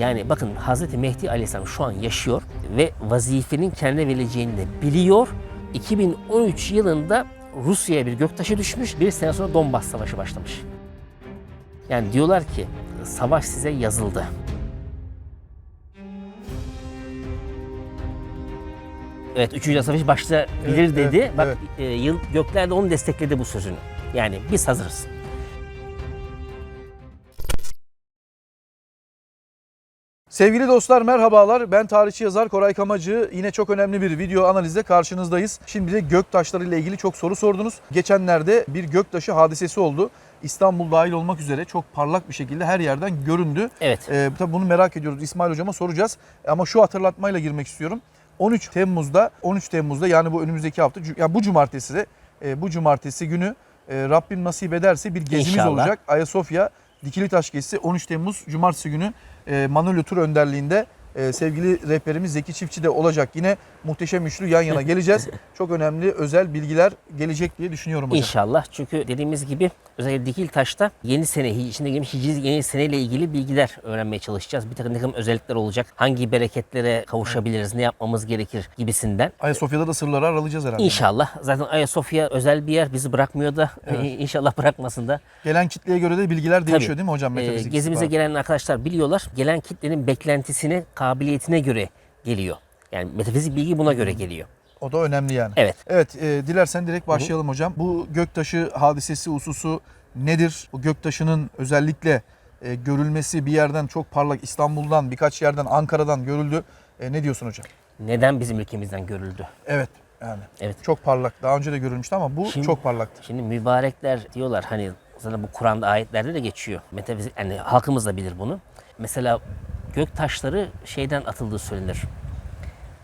Yani bakın Hazreti Mehdi Aleyhisselam şu an yaşıyor ve vazifenin kendine verileceğini de biliyor. 2013 yılında Rusya'ya bir göktaşı düşmüş. Bir sene sonra Donbas Savaşı başlamış. Yani diyorlar ki savaş size yazıldı. Evet 3. Dünya Savaşı başlayabilir Evet, dedi. evet, Bak evet. e, yıl gökler de onu destekledi bu sözünü. Yani biz hazırız. Sevgili dostlar merhabalar. Ben tarihçi yazar Koray Kamacı. Yine çok önemli bir video analizde karşınızdayız. Şimdi de göktaşları ile ilgili çok soru sordunuz. Geçenlerde bir göktaşı hadisesi oldu. İstanbul dahil olmak üzere çok parlak bir şekilde her yerden göründü. Evet. Ee, tabii bunu merak ediyoruz. İsmail hocama soracağız. Ama şu hatırlatmayla girmek istiyorum. 13 Temmuz'da 13 Temmuz'da yani bu önümüzdeki hafta yani bu cumartesi e, bu cumartesi günü e, Rabbim nasip ederse bir gezimiz İnşallah. olacak. Ayasofya Dikili Taş gezisi 13 Temmuz cumartesi günü e, Manolyo Tur önderliğinde e, sevgili rehberimiz Zeki Çiftçi de olacak. Yine muhteşem üçlü yan yana geleceğiz. Çok önemli özel bilgiler gelecek diye düşünüyorum hocam. İnşallah. Çünkü dediğimiz gibi özellikle Dikiltaş'ta yeni sene, içinde girmiş Hicri yeni seneyle ilgili bilgiler öğrenmeye çalışacağız. Bir takım, takım özellikler olacak. Hangi bereketlere kavuşabiliriz, ne yapmamız gerekir gibisinden. Ayasofya'da da sırları aralayacağız herhalde. İnşallah. Zaten Ayasofya özel bir yer. Bizi bırakmıyor da inşallah bırakmasın da. Gelen kitleye göre de bilgiler değişiyor Tabii. değil mi hocam? Ee, Metafizik gezimize istihbarat. gelen arkadaşlar biliyorlar. Gelen kitlenin beklentisine, kabiliyetine göre geliyor. Yani metafizik bilgi buna göre geliyor. O da önemli yani. Evet. Evet, e, dilersen direkt başlayalım hocam. Bu göktaşı hadisesi hususu nedir? Bu göktaşının özellikle e, görülmesi bir yerden çok parlak İstanbul'dan birkaç yerden Ankara'dan görüldü. E, ne diyorsun hocam? Neden bizim ülkemizden görüldü? Evet yani Evet. çok parlak. Daha önce de görülmüştü ama bu Şimdi- çok parlaktı. Şimdi mübarekler diyorlar hani zaten bu Kur'an'da ayetlerde de geçiyor. Metafizik yani halkımız da bilir bunu. Mesela gök taşları şeyden atıldığı söylenir.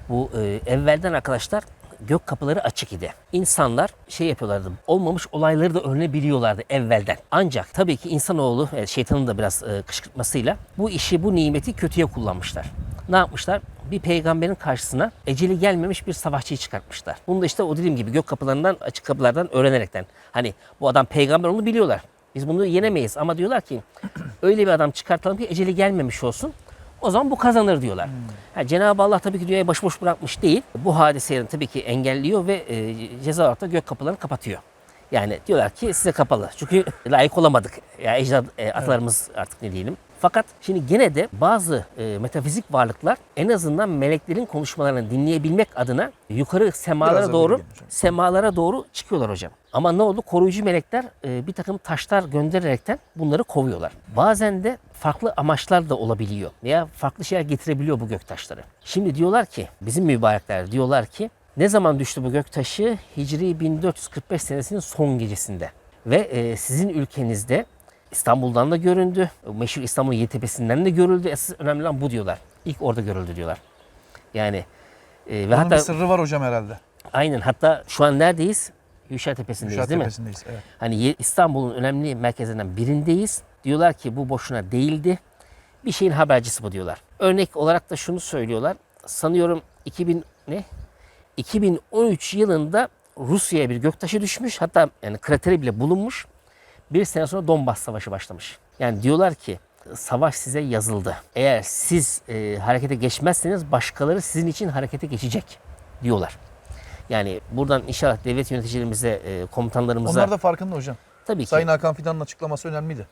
Bu e, evvelden arkadaşlar gök kapıları açık idi. İnsanlar şey yapıyorlardı. Olmamış olayları da öğrenebiliyorlardı evvelden. Ancak tabii ki insanoğlu e, şeytanın da biraz e, kışkırtmasıyla bu işi bu nimeti kötüye kullanmışlar. Ne yapmışlar? Bir peygamberin karşısına eceli gelmemiş bir savaşçıyı çıkartmışlar. Bunu da işte o dediğim gibi gök kapılarından, açık kapılardan öğrenerekten. Hani bu adam peygamber onu biliyorlar. Biz bunu yenemeyiz ama diyorlar ki öyle bir adam çıkartalım ki eceli gelmemiş olsun. O zaman bu kazanır diyorlar. Ha, Cenab-ı Allah tabii ki dünyayı başıboş bırakmış değil. Bu hadiseyi tabii ki engelliyor ve e, ceza olarak da gök kapılarını kapatıyor. Yani diyorlar ki size kapalı. Çünkü layık olamadık. Ya ecdad, e, atalarımız artık ne diyelim. Fakat şimdi gene de bazı e, metafizik varlıklar en azından meleklerin konuşmalarını dinleyebilmek adına yukarı Biraz semalara da doğru semalara doğru çıkıyorlar hocam. Ama ne oldu? Koruyucu melekler e, bir takım taşlar göndererekten bunları kovuyorlar. Bazen de farklı amaçlar da olabiliyor veya farklı şeyler getirebiliyor bu göktaşları. Şimdi diyorlar ki bizim mübarekler diyorlar ki ne zaman düştü bu göktaşı? Hicri 1445 senesinin son gecesinde. Ve e, sizin ülkenizde İstanbul'dan da göründü. Meşhur İstanbul Yeditepe'sinden de görüldü. Esas önemli olan bu diyorlar. İlk orada görüldü diyorlar. Yani e, ve Bunun hatta bir sırrı var hocam herhalde. Aynen. Hatta şu an neredeyiz? Yuşa Tepesi'ndeyiz Uşak değil mi? Tepesi'ndeyiz. Evet. Hani İstanbul'un önemli merkezlerinden birindeyiz. Diyorlar ki bu boşuna değildi. Bir şeyin habercisi bu diyorlar. Örnek olarak da şunu söylüyorlar. Sanıyorum 2000 ne? 2013 yılında Rusya'ya bir göktaşı düşmüş. Hatta yani krateri bile bulunmuş. Bir sene sonra Donbas Savaşı başlamış. Yani diyorlar ki savaş size yazıldı. Eğer siz e, harekete geçmezseniz başkaları sizin için harekete geçecek diyorlar. Yani buradan inşallah devlet yöneticilerimize, e, komutanlarımıza Onlar da farkında hocam. tabii ki Sayın Hakan Fidan'ın açıklaması önemliydi.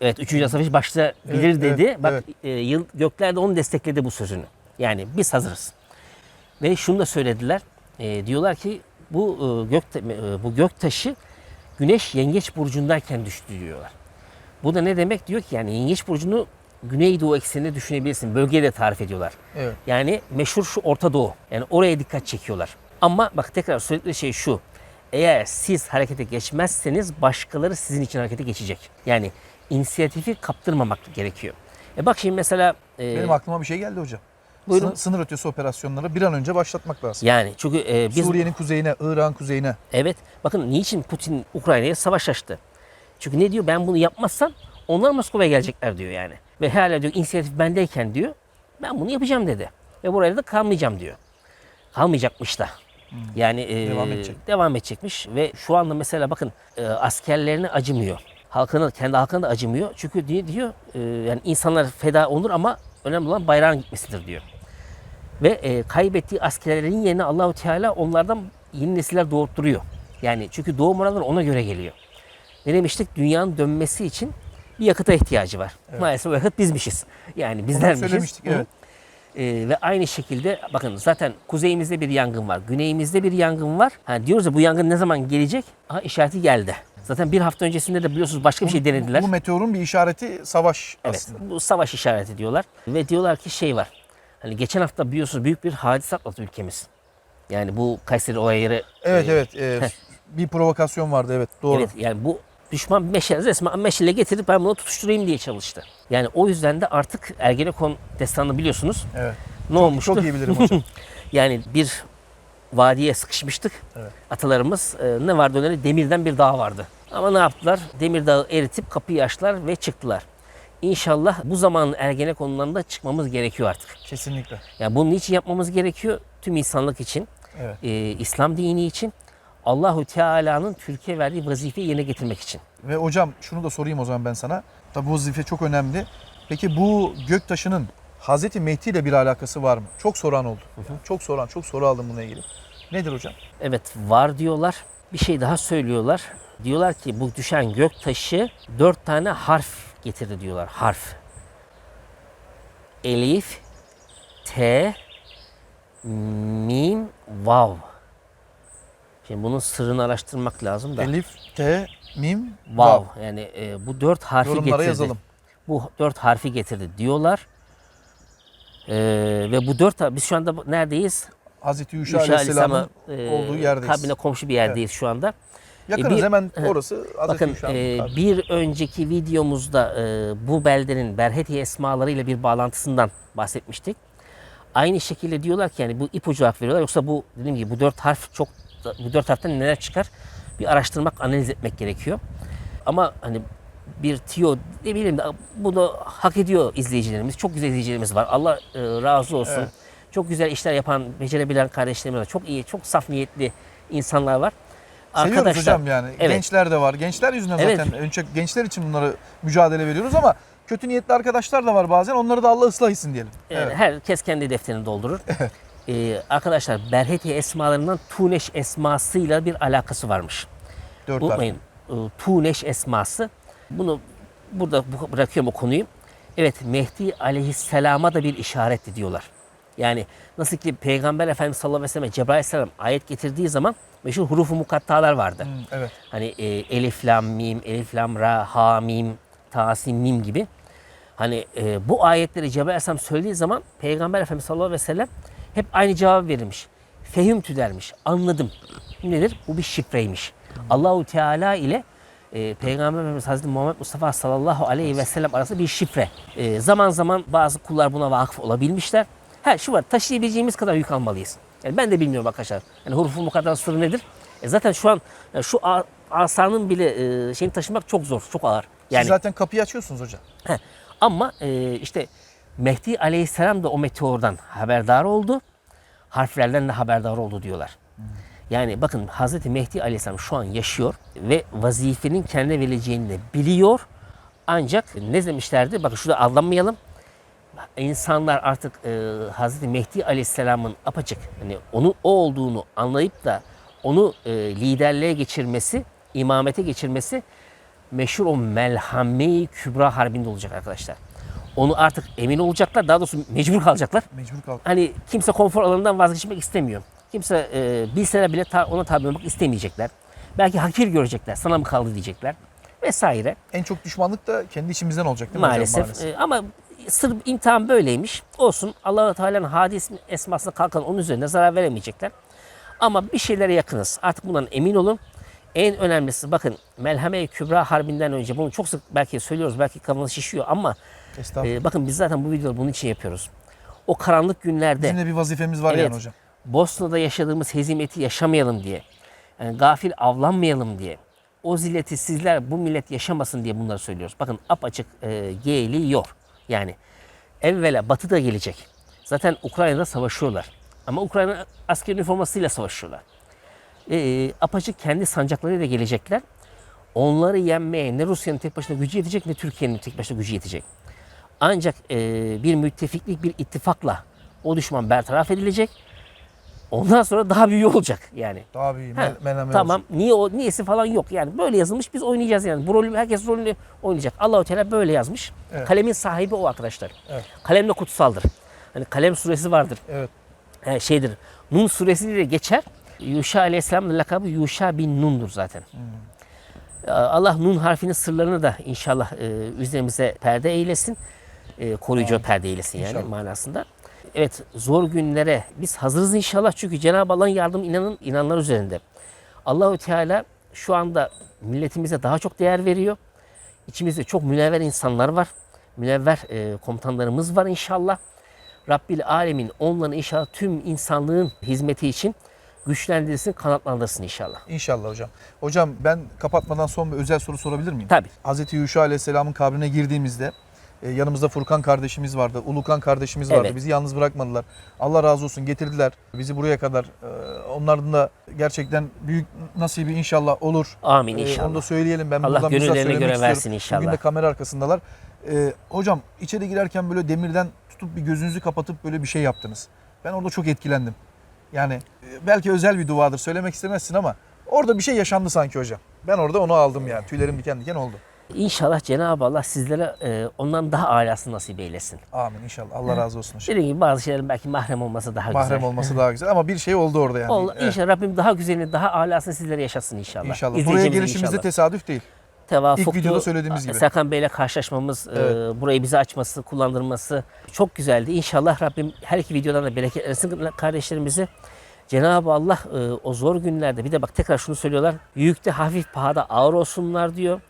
evet 3. Dünya Savaşı başlayabilir Evet, dedi. evet, Bak evet. e, yıl gökler de onu destekledi bu sözünü. Yani biz hazırız. Ve şunu da söylediler. E, diyorlar ki bu e, gök e, bu göktaşı Güneş Yengeç burcundayken düştü diyorlar. Bu da ne demek diyor ki yani Yengeç burcunu Güneydoğu ekseninde düşünebilirsin. Bölgeyi de tarif ediyorlar. Evet. Yani meşhur şu Orta Doğu. Yani oraya dikkat çekiyorlar. Ama bak tekrar söyledikleri şey şu. Eğer siz harekete geçmezseniz başkaları sizin için harekete geçecek. Yani inisiyatifi kaptırmamak gerekiyor. E bak şimdi mesela e, Benim aklıma bir şey geldi hocam. Buyurun. Sınır, sınır ötesi operasyonları bir an önce başlatmak lazım. yani çünkü e, biz Suriye'nin kuzeyine, Irak'ın kuzeyine. evet bakın niçin Putin Ukrayna'ya savaş açtı? Çünkü ne diyor ben bunu yapmazsam onlar Moskova'ya gelecekler diyor yani. Ve hala diyor inisiyatif bendeyken diyor ben bunu yapacağım dedi. Ve buraya da kalmayacağım diyor. Kalmayacakmış da. Yani e, Devam edecek. devam edecekmiş ve şu anda mesela bakın e, askerlerine acımıyor. Halkına kendi halkına da acımıyor. Çünkü diye diyor e, yani insanlar feda olur ama önemli olan bayrağın gitmesidir diyor. Ve e, kaybettiği askerlerin yerine Allahu Teala onlardan yeni nesiller doğurtturuyor. Yani çünkü doğum oranları ona göre geliyor. Ne demiştik? Dünyanın dönmesi için bir yakıta ihtiyacı var. Maalesef o yakıt bizmişiz. Yani bizlermişiz. söylemiştik, evet. Ee, ve aynı şekilde bakın zaten kuzeyimizde bir yangın var. Güneyimizde bir yangın var. Ha, diyoruz ya bu yangın ne zaman gelecek? Aha işareti geldi. Zaten bir hafta öncesinde de biliyorsunuz başka bir şey denediler. Bu meteorun bir işareti savaş Evet, aslında. bu savaş işareti diyorlar. Ve diyorlar ki şey var. Hani geçen hafta biliyorsunuz büyük bir hadise atlattı ülkemiz. Yani bu Kayseri olayları. Evet e, evet. e, bir provokasyon vardı evet doğru. Evet yani bu düşman meşale resmen meşale getirip ben bunu tutuşturayım diye çalıştı. Yani o yüzden de artık Ergenekon destanını biliyorsunuz. Evet. Ne olmuştu? Çok iyi bilirim hocam. Yani bir vadiye sıkışmıştık. Evet. Atalarımız e, ne vardı öyle demirden bir dağ vardı. Ama ne yaptılar? Demir dağı eritip kapıyı açtılar ve çıktılar. İnşallah bu zamanın Ergenekon'dan da çıkmamız gerekiyor artık. Kesinlikle. Yani bunun için yapmamız gerekiyor? Tüm insanlık için, Evet. e, İslam dini için, Allahu Teala'nın Türkiye verdiği vazifeyi yerine getirmek için. Ve hocam şunu da sorayım o zaman ben sana. Tabi bu vazife çok önemli. Peki bu göktaşının Hazreti Mehdi ile bir alakası var mı? Çok soran oldu. Çok soran, çok soru aldım bununla ilgili. Nedir hocam? Evet var diyorlar. Bir şey daha söylüyorlar. Diyorlar ki bu düşen gök taşı dört tane harf getirdi diyorlar. Harf. Elif, T, Mim, Vav. Şimdi bunun sırrını araştırmak lazım da. Elif, T, Mim, Vav. Vav. Yani e, bu dört harfi Yorumlara getirdi. yazalım. Bu dört harfi getirdi diyorlar. E, ve bu dört biz şu anda neredeyiz? Hazreti Yuşa Yuşa Aleyhisselam'ın Aleyhisselam'ın, olduğu yerdeyiz. Kabine komşu bir yerdeyiz şu anda. Yakınız bir- hemen orası Bakın e, bir önceki videomuzda e, bu beldenin Berheti esmalarıyla bir bağlantısından bahsetmiştik. Aynı şekilde diyorlar ki yani bu ipucu hak veriyorlar yoksa bu dediğim gibi bu dört harf çok bu dört harften neler çıkar bir araştırmak analiz etmek gerekiyor. Ama hani bir tiyo ne bileyim bunu hak ediyor izleyicilerimiz. Çok güzel izleyicilerimiz var. Allah e, razı olsun. Evet. Çok güzel işler yapan, becerebilen kardeşlerimiz var. Çok iyi, çok saf niyetli insanlar var. Seviyoruz hocam yani. Evet. Gençler de var. Gençler yüzünden Evet. zaten önce gençler için bunları mücadele veriyoruz ama kötü niyetli arkadaşlar da var bazen. Onları da Allah ıslah etsin diyelim. Yani Evet. Herkes kendi defterini doldurur. Ee, arkadaşlar Berheti esmalarından Tuneş esmasıyla bir alakası varmış. Dört harf. Unutmayın. e, Tuneş esması. Bunu burada bu- bırakıyorum o konuyu. Evet Mehdi aleyhisselama da bir işaretti diyorlar. Yani nasıl ki Peygamber Efendimiz sallallahu aleyhi ve sellem Cebrail aleyhisselam ayet getirdiği zaman meşhur hurufu mukattalar vardı. Hı, evet. Hani e, elif lam mim, elif lam ra, ha mim, ta sin mim gibi. Hani e, bu ayetleri Cebrail Aleyhisselam söylediği zaman Peygamber Efendimiz sallallahu aleyhi ve sellem hep aynı cevap verilmiş. Fehimtü dermiş. Anladım. Nedir? Bu bir şifreymiş. Allahu Teala ile e, Peygamber Efendimiz Hazreti Muhammed Mustafa sallallahu aleyhi ve sellem arasında bir şifre. E, zaman zaman bazı kullar buna vakıf olabilmişler. Ha şu var taşıyabileceğimiz kadar yük almalıyız. Yani ben de bilmiyorum arkadaşlar. Yani hurufu mukadder sırrı nedir? E zaten şu an yani şu a- asanın bile e, şeyini taşımak çok zor, çok ağır. Yani Siz zaten kapıyı açıyorsunuz hocam. Heh. Ama e, işte Mehdi Aleyhisselam da o meteordan haberdar oldu. Harflerden de haberdar oldu diyorlar. Yani bakın Hazreti Mehdi Aleyhisselam şu an yaşıyor ve vazifenin kendine verileceğini de biliyor. Ancak ne demişlerdi? Bakın şurada aldanmayalım. İnsanlar artık e, Hazreti Mehdi Aleyhisselam'ın apaçık hani onun o olduğunu anlayıp da onu e, liderliğe geçirmesi, imamete geçirmesi meşhur o Melhame-i Kübra Harbi'nde olacak arkadaşlar. Onu artık emin olacaklar. Daha doğrusu mecbur kalacaklar. Mecbur kalk. Hani kimse konfor alanından vazgeçmek istemiyor. Kimse e, bilseler bile ta- ona tabi olmak istemeyecekler. Belki hakir görecekler. Sana mı kaldı diyecekler. Vesaire. En çok düşmanlık da kendi içimizden olacak değil mi Maalesef. hocam? Maalesef. E, ama sırf imtihan böyleymiş. Olsun. Allah-u Teala'nın hadis esmasına kalkan onun üzerine zarar veremeyecekler. Ama bir şeylere yakınız. Artık bundan emin olun. En önemlisi bakın Melhame-i Kübra Harbi'nden önce bunu çok sık belki söylüyoruz. Belki kafanız şişiyor ama e, bakın biz zaten bu videoları bunun için yapıyoruz. O karanlık günlerde Bizim de bir vazifemiz var Evet. yani hocam. Bosna'da yaşadığımız hezimeti yaşamayalım diye. Yani gafil avlanmayalım diye. O zilleti sizler bu millet yaşamasın diye bunları söylüyoruz. Bakın apaçık e, geliyor. Yani evvela batı da gelecek. Zaten Ukrayna'da savaşıyorlar. Ama Ukrayna asker üniformasıyla savaşıyorlar. E, apaçık kendi sancaklarıyla gelecekler. Onları yenmeye ne Rusya'nın tek başına gücü yetecek ne Türkiye'nin tek başına gücü yetecek. Ancak e, bir müttefiklik, bir ittifakla o düşman bertaraf edilecek. Ondan sonra daha büyüğü olacak yani. Daha Ha, mel- menemen tamam. olacak. Niye o niyesi falan yok. Yani böyle yazılmış biz oynayacağız yani. Bu rolü herkes rolünü oynayacak. Allahu Teala böyle yazmış. Evet. Kalemin sahibi o arkadaşlar. Evet. Kalem de kutsaldır. Hani kalem suresi vardır. Evet. He, şeydir. Nun suresi de geçer. Yuşa Aleyhisselam'ın lakabı Yuşa bin Nun'dur zaten. Hmm. Ee, Allah Nun harfinin sırlarını da inşallah e, üzerimize perde eylesin. E, koruyucu perde eylesin yani İnşallah. manasında. Evet zor günlere biz hazırız inşallah çünkü Cenab-ı Allah'ın yardımı inanın inanlar üzerinde. Allahü Teala şu anda milletimize daha çok değer veriyor. İçimizde çok münevver insanlar var. Münevver e, komutanlarımız var inşallah. Rabbil Alemin onları inşallah tüm insanlığın hizmeti için güçlendirsin, kanatlandırsın inşallah. İnşallah hocam. Hocam ben kapatmadan son bir özel soru sorabilir miyim? Tabii. Hazreti Yuşa Aleyhisselam'ın kabrine girdiğimizde e, yanımızda Furkan kardeşimiz vardı, Ulukan kardeşimiz vardı. Evet. Bizi yalnız bırakmadılar. Allah razı olsun getirdiler bizi buraya kadar. E, Onların da gerçekten büyük nasibi inşallah olur. Amin E, inşallah. Onu da söyleyelim. Ben Allah gönüllerine göre istiyorum. versin inşallah. Bugün de kamera arkasındalar. E, hocam içeri girerken böyle demirden tutup bir gözünüzü kapatıp böyle bir şey yaptınız. Ben orada çok etkilendim. Yani e, belki özel bir duadır söylemek istemezsin ama orada bir şey yaşandı sanki hocam. Ben orada onu aldım yani. Tüylerim diken diken oldu. İnşallah Cenab-ı Allah sizlere e, ondan daha alasını nasip eylesin. Amin inşallah. Allah razı olsun hocam. Dediğim gibi bazı şeylerin belki mahrem olması daha Mahrem güzel. olması daha güzel ama bir şey oldu orada yani. Ol- Evet. İnşallah Rabbim daha güzelini, daha alasını sizlere yaşatsın inşallah. İnşallah. Buraya İzleyeceğimize gelişimiz de inşallah. tesadüf değil. Tevafuktu. İlk videoda söylediğimiz gibi. Serkan Bey'le karşılaşmamız, e, burayı bize açması, kullandırması çok güzeldi. İnşallah Rabbim her iki videodan da bereketlensin kardeşlerimizi. Cenab-ı Allah e, o zor günlerde bir de bak tekrar şunu söylüyorlar. Yükte hafif pahada ağır olsunlar diyor.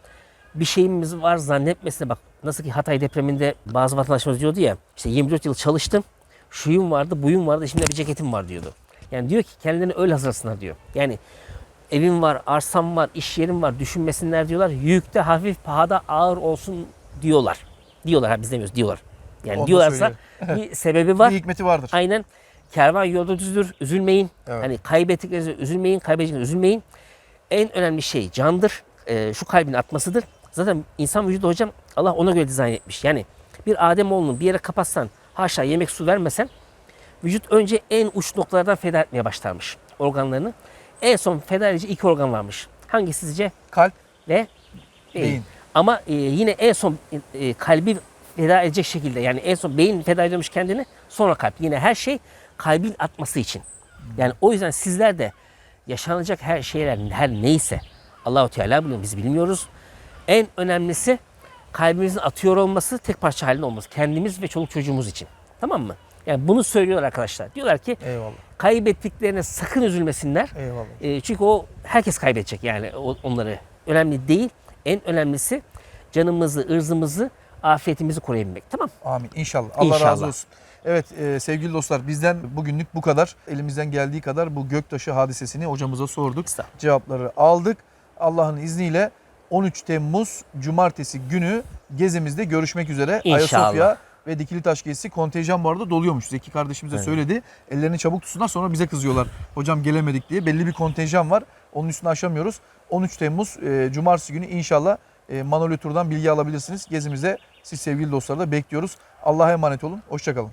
Bir şeyimiz var zannetmesin. Bak nasıl ki Hatay depreminde bazı vatandaşlarımız diyordu ya. işte 24 yıl çalıştım. Şuyum vardı, buyum vardı, şimdi bir ceketim var diyordu. Yani diyor ki kendilerini öyle hazırlasınlar diyor. Yani evim var, arsam var, iş yerim var düşünmesinler diyorlar. Yükte hafif pahada ağır olsun diyorlar. Diyorlar ha biz demiyoruz diyorlar. Yani Onu diyorlarsa bir sebebi var. Bir hikmeti vardır. Aynen. Kervan yolda düzdür. Üzülmeyin. Evet. Hani kaybettiklerinizi üzülmeyin. Kaybedeceklerinizi üzülmeyin. En önemli şey candır. Ee, şu kalbin atmasıdır. Zaten insan vücudu hocam Allah ona göre dizayn etmiş. Yani bir Ademoğlunu bir yere kapatsan, haşa yemek su vermesen vücut önce en uç noktalardan feda etmeye başlarmış organlarını. En son feda edici iki organ varmış. Hangisi sizce? Kalp, Ve beyin. Beyin. Ama e, yine en son e, kalbi feda edecek şekilde yani en son beyin feda ediyormuş kendini sonra kalp. Yine her şey kalbin atması için. Yani o yüzden sizler de yaşanacak her şeyler her neyse Allahu Teala biliyor biz bilmiyoruz. En önemlisi kalbimizin atıyor olması tek parça halinde olması. Kendimiz ve çoluk çocuğumuz için. Tamam mı? Yani bunu söylüyorlar arkadaşlar. Diyorlar ki eyvallah. kaybettiklerine sakın üzülmesinler. Eyvallah. E, çünkü o herkes kaybedecek yani onları. Önemli değil. En önemlisi canımızı, ırzımızı, afiyetimizi koruyabilmek. Tamam. Amin. İnşallah. Allah İnşallah. razı olsun. Evet e, sevgili dostlar bizden bugünlük bu kadar. Elimizden geldiği kadar bu göktaşı hadisesini hocamıza sorduk. Cevapları aldık. Allah'ın izniyle 13 Temmuz Cumartesi günü gezimizde görüşmek üzere. İnşallah. Ayasofya ve Dikilitaş gezisi kontenjan bu arada doluyormuş. Zeki kardeşimiz de Evet. söyledi. Ellerini çabuk tutsunlar sonra bize kızıyorlar. Hocam gelemedik diye. Belli bir kontenjan var. Onun üstünü aşamıyoruz. 13 Temmuz e, Cumartesi günü inşallah e, Manolyo Tur'dan bilgi alabilirsiniz. Gezimize siz sevgili dostlar da bekliyoruz. Allah'a emanet olun. Hoşçakalın.